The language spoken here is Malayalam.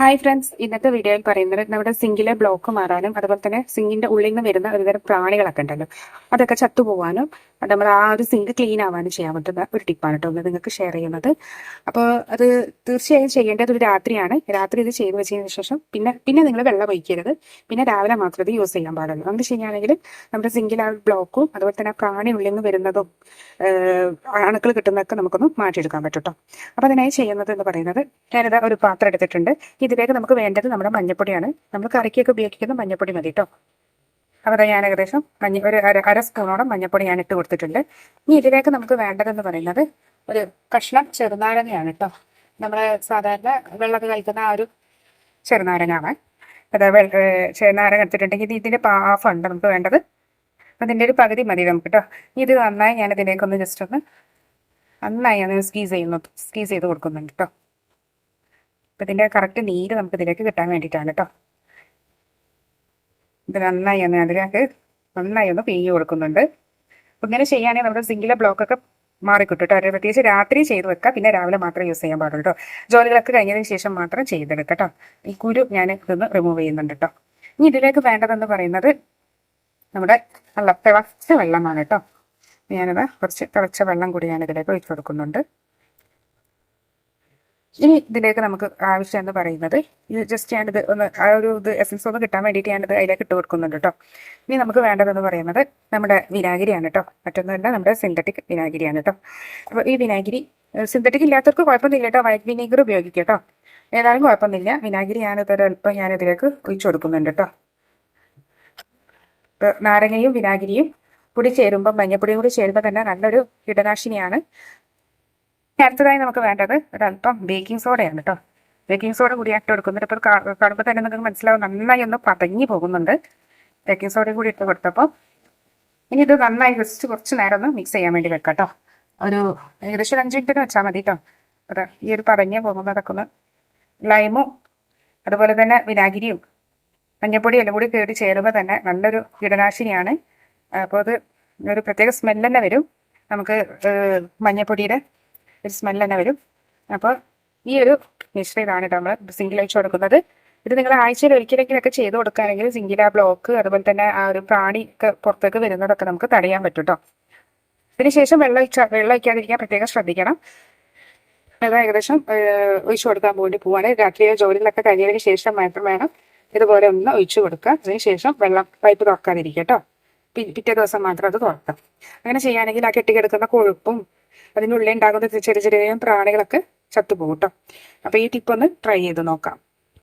ഹായ് ഫ്രണ്ട്സ് ഇന്നത്തെ വീഡിയോയിൽ പറയുന്നത് നമ്മുടെ സിങ്കിലെ ബ്ലോക്ക് മാറാനും അതുപോലെ തന്നെ സിങ്കിന്റെ ഉള്ളിൽ നിന്ന് വരുന്ന ഒരുതരം പ്രാണികളൊക്കെ ഉണ്ടല്ലോ. അതൊക്കെ ചത്തുപോകാനും അത് നമ്മൾ ആ ഒരു സിങ്ക് ക്ലീൻ ആവാനും ചെയ്യാൻ പറ്റുന്ന ഒരു ടിപ്പാണ് കേട്ടോ നിങ്ങൾക്ക് ഷെയർ ചെയ്യുന്നത്. അപ്പോൾ അത് തീർച്ചയായും ചെയ്യേണ്ടത് ഒരു രാത്രിയാണ്. രാത്രി ഇത് ചെയ്ത് വെച്ചതിന് ശേഷം പിന്നെ പിന്നെ നിങ്ങൾ വെള്ളം ഒഴിക്കരുത്. പിന്നെ രാവിലെ മാത്രം ഇത് യൂസ് ചെയ്യാൻ പാടുള്ളൂ അങ്ങനെ ചെയ്യുകയാണെങ്കിൽ നമ്മുടെ സിങ്കിൽ ആ ബ്ലോക്കും അതുപോലെ തന്നെ ആ പ്രാണി ഉള്ളിൽ നിന്ന് വരുന്നതും അണുക്കൾ കിട്ടുന്നതൊക്കെ നമുക്കൊന്ന് മാറ്റിയെടുക്കാൻ പറ്റും കേട്ടോ അപ്പോൾ അതിനായി ചെയ്യുന്നത് എന്ന് പറയുന്നത് ഞാനിത് ഒരു പാത്രം എടുത്തിട്ടുണ്ട്. ഇതിലേക്ക് നമുക്ക് വേണ്ടത് നമ്മുടെ മഞ്ഞപ്പൊടിയാണ്. നമ്മൾ കറിക്കൊക്കെ ഉപയോഗിക്കുന്ന മഞ്ഞപ്പൊടി മതി കേട്ടോ അവിടെ ഞാൻ ഏകദേശം മഞ്ഞ ഒരു അര അര സ്പൂണോളം മഞ്ഞപ്പൊടി ഞാൻ ഇട്ട് കൊടുത്തിട്ടുണ്ട്. ഇനി ഇതിലേക്ക് നമുക്ക് വേണ്ടതെന്ന് പറയുന്നത് ഒരു കഷ്ണം ചെറുനാരങ്ങയാണ് കേട്ടോ നമ്മൾ സാധാരണ വെള്ളമൊക്കെ കഴിക്കുന്ന ആ ഒരു ചെറുനാരങ്ങാണ്. അത് ചെറുനാരങ്ങ എടുത്തിട്ടുണ്ടെങ്കിൽ ഇത് ഇതിന്റെ പാഫുണ്ട് നമുക്ക് വേണ്ടത്. അതിന്റെ ഒരു പകുതി മതി നമുക്ക് കേട്ടോ ഇത് നന്നായി ഞാൻ ഇതിലേക്കൊന്ന് ജസ്റ്റ് ഒന്ന് നന്നായി അത് സ്കീസ് ചെയ്യുന്നു സ്കീസ് ചെയ്ത് കൊടുക്കുന്നുണ്ട് കേട്ടോ അപ്പം ഇതിന്റെ കറക്റ്റ് നീര് നമുക്ക് ഇതിലേക്ക് കിട്ടാൻ വേണ്ടിയിട്ടാണ് കേട്ടോ ഇത് നന്നായി ഒന്ന് അതിലേക്ക് നന്നായി ഒന്ന് പിഴിഞ്ഞ് കൊടുക്കുന്നുണ്ട്. അപ്പം ഇങ്ങനെ ചെയ്യുകയാണെങ്കിൽ നമ്മുടെ ബ്ലോക്ക് ബ്ലോക്കൊക്കെ മാറിക്കിട്ടും കേട്ടോ പ്രത്യേകിച്ച് രാത്രി ചെയ്ത് വെക്കുക പിന്നെ രാവിലെ മാത്രമേ യൂസ് ചെയ്യാൻ പാടുള്ളൂ കേട്ടോ ജോലികളൊക്കെ കഴിഞ്ഞതിന് ശേഷം മാത്രം ചെയ്തെടുക്കുക കേട്ടോ ഈ കുരു ഞാൻ ഇതൊന്ന് റിമൂവ് ചെയ്യുന്നുണ്ട് കേട്ടോ ഇനി ഇതിലേക്ക് വേണ്ടതെന്ന് പറയുന്നത് നമ്മുടെ നല്ല തിളച്ച വെള്ളമാണ് കേട്ടോ ഞാനത് കുറച്ച് തിളച്ച വെള്ളം കൂടി ഞാൻ ഇതിലേക്ക് ഒഴിച്ചു കൊടുക്കുന്നുണ്ട്. ഇനി ഇതിലേക്ക് നമുക്ക് ആവശ്യം എന്ന് പറയുന്നത് ഇത് ജസ്റ്റ് ഞാനിത് ഒന്ന് ആ ഒരു ഇത് എസൻസ് ഒന്ന് കിട്ടാൻ വേണ്ടിയിട്ട് ഞാനിത് അതിലേക്ക് ഇട്ട് കൊടുക്കുന്നുണ്ട് കേട്ടോ ഇനി നമുക്ക് വേണ്ടതെന്ന് പറയുന്നത് നമ്മുടെ വിനാഗിരിയാണ് കേട്ടോ മറ്റൊന്നുമല്ല നമ്മുടെ സിന്തറ്റിക് വിനാഗിരിയാണ് കേട്ടോ അപ്പോൾ ഈ വിനാഗിരി സിന്തറ്റിക് ഇല്ലാത്തവർക്ക് കുഴപ്പമൊന്നുമില്ല കേട്ടോ വൈറ്റ് വിനീഗർ ഉപയോഗിക്കുക കേട്ടോ ഏതായാലും കുഴപ്പമൊന്നുമില്ല. വിനാഗിരി ഞാനിത് അല്പം ഞാനിതിലേക്ക് ഒഴിച്ചു കൊടുക്കുന്നുണ്ട് കേട്ടോ നാരങ്ങയും വിനാഗിരിയും കൂടി ചേരുമ്പോൾ മഞ്ഞപ്പൊടിയും കൂടി ചേരുമ്പോൾ തന്നെ നല്ലൊരു കീടനാശിനിയാണ്. അടുത്തതായി നമുക്ക് വേണ്ടത് ഒരല്പം ബേക്കിംഗ് സോഡയാണ് കേട്ടോ ബേക്കിംഗ് സോഡ കൂടി ഇട്ട് കൊടുക്കുന്നുണ്ട്. ഇപ്പോൾ കാണുമ്പോൾ തന്നെ നിങ്ങൾക്ക് മനസ്സിലാവും നന്നായി ഒന്ന് പതങ്ങി പോകുന്നുണ്ട്. ബേക്കിംഗ് സോഡ കൂടി ഇട്ട് കൊടുത്തപ്പോൾ ഇനി ഇത് നന്നായി ജസ്റ്റ് കുറച്ച് നേരം ഒന്ന് മിക്സ് ചെയ്യാൻ വേണ്ടി വെക്കാം കേട്ടോ ഒരു ഏകദേശം ഒരു അഞ്ച് മിനിറ്റിന് വെച്ചാൽ മതി കേട്ടോ അതെ ഈ ഒരു പതങ്ങിയ പോകുന്നതൊക്കെ ഒന്ന് ലൈമും അതുപോലെ തന്നെ വിനാഗിരിയും മഞ്ഞപ്പൊടി എല്ലാം കൂടി കയറി ചേരുമ്പോൾ തന്നെ നല്ലൊരു കീടനാശിനിയാണ്. അപ്പോൾ അത് ഒരു പ്രത്യേക സ്മെല്ല് തന്നെ വരും. നമുക്ക് മഞ്ഞപ്പൊടിയുടെ ഒരു സ്മെല്ല് തന്നെ വരും. അപ്പോൾ ഈ ഒരു മിശ്രിതാണ് നമ്മൾ സിംഗിൾ അയച്ചു കൊടുക്കുന്നത്. ഇത് നിങ്ങൾ ആഴ്ചയിൽ ഒരിക്കലെങ്കിലൊക്കെ ചെയ്ത് കൊടുക്കുകയാണെങ്കിൽ സിംഗിൾ ആ ബ്ലോക്ക് അതുപോലെ തന്നെ ആ ഒരു പ്രാണി ഒക്കെ പുറത്തേക്ക് വരുന്നതൊക്കെ നമുക്ക് തടയാൻ പറ്റും കേട്ടോ അതിനുശേഷം വെള്ളം വെള്ളം ഒഴിക്കാതിരിക്കാൻ പ്രത്യേകം ശ്രദ്ധിക്കണം. അത് ഏകദേശം ഒഴിച്ചു കൊടുക്കാൻ വേണ്ടി പോവാണ്. രാത്രിയിലെ ജോലികളൊക്കെ കഴിഞ്ഞതിന് ശേഷം മാത്രം വേണം ഇതുപോലെ ഒന്ന് ഒഴിച്ചു കൊടുക്കുക. അതിനുശേഷം വെള്ളം പൈപ്പ് തുറക്കാതിരിക്കുക കേട്ടോ പിറ്റേ ദിവസം മാത്രം അത് തുറക്കാം. അങ്ങനെ ചെയ്യുകയാണെങ്കിൽ ആ കെട്ടിക്കിടക്കുന്ന കൊഴുപ്പും അതിനുള്ളിൽ ഉണ്ടാകുന്ന ചെറിയ ചെറിയ പ്രാണികളൊക്കെ ചത്തുപോകും കേട്ടോ അപ്പോൾ ഈ ടിപ്പ് ഒന്ന് ട്രൈ ചെയ്ത് നോക്കാം.